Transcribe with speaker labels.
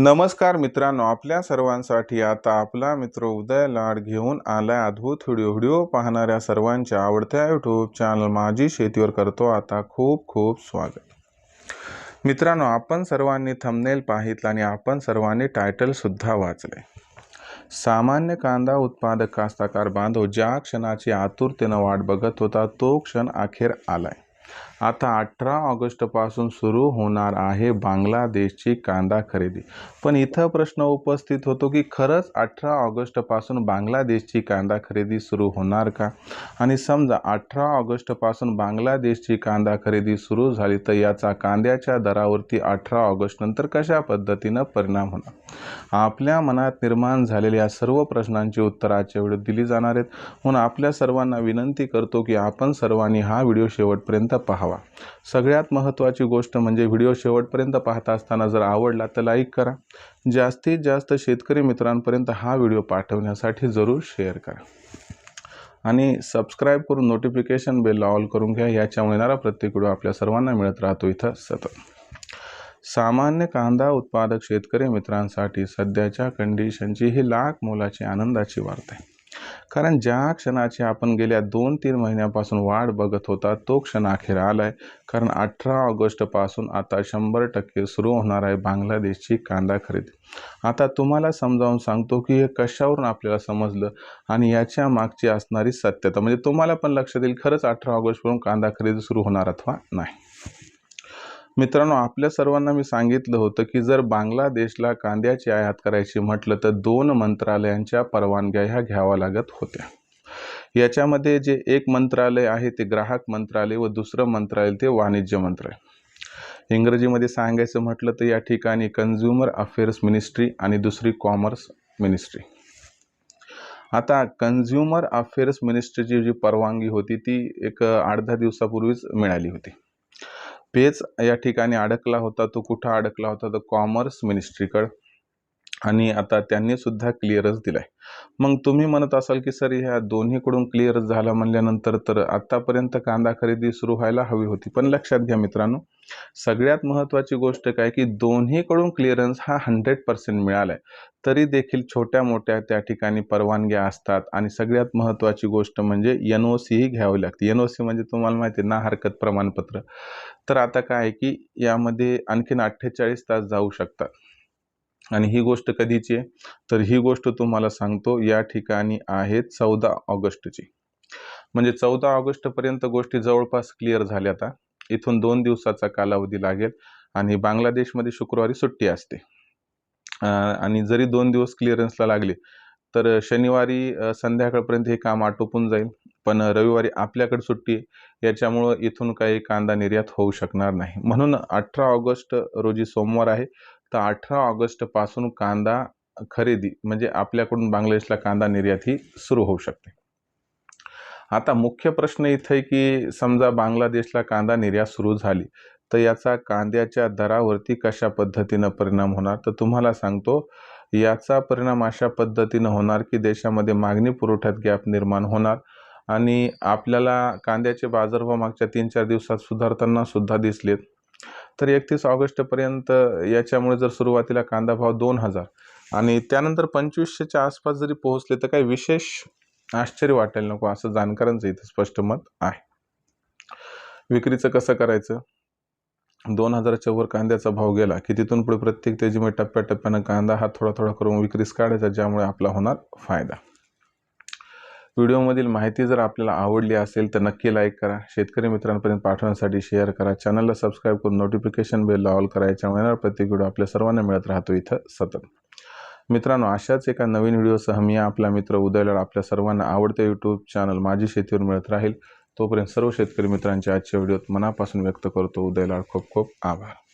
Speaker 1: नमस्कार मित्रांनो आपल्या सर्वांसाठी आता आपला मित्र उदय लाड घेऊन आलाय अद्भुत व्हिडिओ. व्हिडिओ पाहणाऱ्या सर्वांच्या आवडत्या यूट्यूब चॅनल माझी शेतीवर करतो आता खूप खूप स्वागत. मित्रांनो आपण सर्वांनी थंबनेल पाहितलं आणि आपण सर्वांनी टायटलसुद्धा वाचले सामान्य कांदा उत्पादक कास्ताकार बांधव ज्या क्षणाची आतुरतेनं वाट बघत होता तो क्षण अखेर आलाय. आता अठरा ऑगस्टपासून सुरू होणार आहे बांगलादेशची कांदा खरेदी. पण इथं प्रश्न उपस्थित होतो की खरंच अठरा ऑगस्टपासून बांगलादेशची कांदा खरेदी सुरू होणार का? आणि समजा अठरा ऑगस्टपासून बांगलादेशची कांदा खरेदी सुरू झाली तर याचा कांद्याच्या दरावरती अठरा ऑगस्टनंतर कशा पद्धतीनं परिणाम होणार? आपल्या मनात निर्माण झालेल्या सर्व प्रश्नांची उत्तरं आजच्या दिली जाणार आहेत. म्हणून आपल्या सर्वांना विनंती करतो की आपण सर्वांनी हा व्हिडिओ शेवटपर्यंत हवा सगळ्यात महत्त्वाची गोष्ट म्हणजे व्हिडिओ शेवटपर्यंत पाहता असताना जर आवडला तर लाईक करा. जास्तीत जास्त शेतकरी मित्रांपर्यंत हा व्हिडिओ पाठवण्यासाठी जरूर शेअर करा. आणि सबस्क्राईब करून नोटिफिकेशन बेल ऑल करून घ्या याच्यामुळे येणारा प्रत्येक व्हिडिओ आपल्या सर्वांना मिळत राहतो इथं सतत. सामान्य कांदा उत्पादक शेतकरी मित्रांसाठी सध्याच्या कंडिशनची ही लाख मोलाची आनंदाची वार्ता आहे. कारण ज्या क्षणाची आपण गेल्या दोन तीन महिन्यापासून वाढ बघत होता तो क्षण अखेर आला आहे कारण अठरा ऑगस्टपासून आता शंभर टक्के सुरू होणार आहे बांगलादेशची कांदा खरेदी. आता तुम्हाला समजावून सांगतो की हे कशावरून आपल्याला समजलं आणि याच्या मागची असणारी सत्यता. म्हणजे तुम्हाला पण लक्षात येईल खरंच अठरा ऑगस्टपासून कांदा खरेदी सुरू होणार अथवा नाही. मित्रांनो आपल्या सर्वांना मी सांगितलं होतं की जर बांगलादेशला कांद्याची आयात करायची म्हटलं तर दोन मंत्रालयांच्या परवानग्या ह्या घ्याव्या लागत होत्या. याच्यामध्ये जे एक मंत्रालय आहे ते ग्राहक मंत्रालय व दुसरं मंत्रालय ते वाणिज्य मंत्रालय. इंग्रजीमध्ये सांगायचं म्हटलं तर या ठिकाणी कन्झ्युमर अफेअर्स मिनिस्ट्री आणि दुसरी कॉमर्स मिनिस्ट्री आता कन्झ्युमर अफेअर्स मिनिस्ट्रीची जी परवानगी होती ती एक आठ दहा दिवसापूर्वीच मिळाली होती. पेच या ठिकाणी अडकला होता. तो कुठं अडकला होता? तर कॉमर्स मिनिस्ट्रीकडं आणि आता त्यांनी सुद्धा क्लिअरन्स दिलाय. मग तुम्ही म्हणत असाल की सर ह्या दोन्हीकडून क्लिअरन्स झाला म्हणल्यानंतर तर आतापर्यंत कांदा खरेदी सुरू व्हायला हवी होती. पण लक्षात घ्या मित्रांनो सगळ्यात महत्त्वाची गोष्ट काय की दोन्हीकडून क्लिअरन्स हा हंड्रेड पर्सेंट मिळाला आहे तरी देखील छोट्या मोठ्या त्या ठिकाणी परवानग्या असतात आणि सगळ्यात महत्त्वाची गोष्ट म्हणजे एन ओ सी ही घ्यावी लागते. एन ओ सी म्हणजे तुम्हाला माहिती आहे ना हरकत प्रमाणपत्र. तर आता काय आहे की यामध्ये आणखीन अठ्ठेचाळीस तास जाऊ शकतात. आणि ही गोष्ट कधीची आहे? तर ही गोष्ट तुम्हाला सांगतो या ठिकाणी आहे चौदा ऑगस्टची. म्हणजे चौदा ऑगस्टपर्यंत गोष्टी जवळपास क्लिअर झाल्या आता. इथून दोन दिवसाचा कालावधी लागेल आणि बांगलादेशमध्ये शुक्रवारी सुट्टी असते. आणि जरी दोन दिवस क्लिअरन्सला लागले तर शनिवारी संध्याकाळपर्यंत हे काम आटोपून जाईल. पण रविवारी आपल्याकडे सुट्टी आहे. याच्यामुळं इथून काही कांदा निर्यात होऊ शकणार नाही. म्हणून अठरा ऑगस्ट रोजी सोमवार आहे. तर अठरा ऑगस्टपासून कांदा खरेदी म्हणजे आपल्याकडून बांगलादेशला कांदा निर्यात ही सुरू होऊ शकते. आता मुख्य प्रश्न इथं आहे की समजा बांगलादेशला कांदा निर्यात सुरू झाली तर याचा कांद्याच्या दरावरती कशा पद्धतीनं परिणाम होणार? तर तुम्हाला सांगतो याचा परिणाम अशा पद्धतीनं होणार की देशामध्ये मागणी पुरवठ्यात गॅप निर्माण होणार आणि आपल्याला कांद्याचे बाजारभाव मागच्या तीन चार दिवसात सुधारताना सुद्धा दिसलेत. तर एकतीस ऑगस्टपर्यंत याच्यामुळे जर सुरुवातीला कांदा भाव दोन हजार आणि त्यानंतर पंचवीसशेच्या आसपास जरी पोहोचले तर काही विशेष आश्चर्य वाटायला नको असं जाणकारांचं इथं स्पष्ट मत आहे. विक्रीचं कसं करायचं? दोन हजाराच्या वर कांद्याचा भाव गेला की तिथून पुढे प्रत्येक तेजीमुळे टप्प्याटप्प्यानं कांदा हा थोडा थोडा करून विक्रीस काढायचा ज्यामुळे आपला होणार फायदा. व्हिडिओमधील माहिती जर आपल्याला आवडली असेल तर नक्की लाईक करा. शेतकरी मित्रांपर्यंत पाठवण्यासाठी शेअर करा. चॅनलला सबस्क्राईब करून नोटिफिकेशन बेल ऑल करा याच्यामुळे येणार प्रत्येक व्हिडिओ आपल्या सर्वांना मिळत राहतो इथं सतत. मित्रांनो अशाच एका नवीन व्हिडिओसह मी आपला मित्र उदयलाड आपल्या सर्वांना आवडते यूट्यूब चॅनल माझी शेतीवर मिळत राहील. तोपर्यंत सर्व शेतकरी मित्रांच्या आजच्या व्हिडिओत मनापासून व्यक्त करतो. उदयलाड खूप खूप आभार.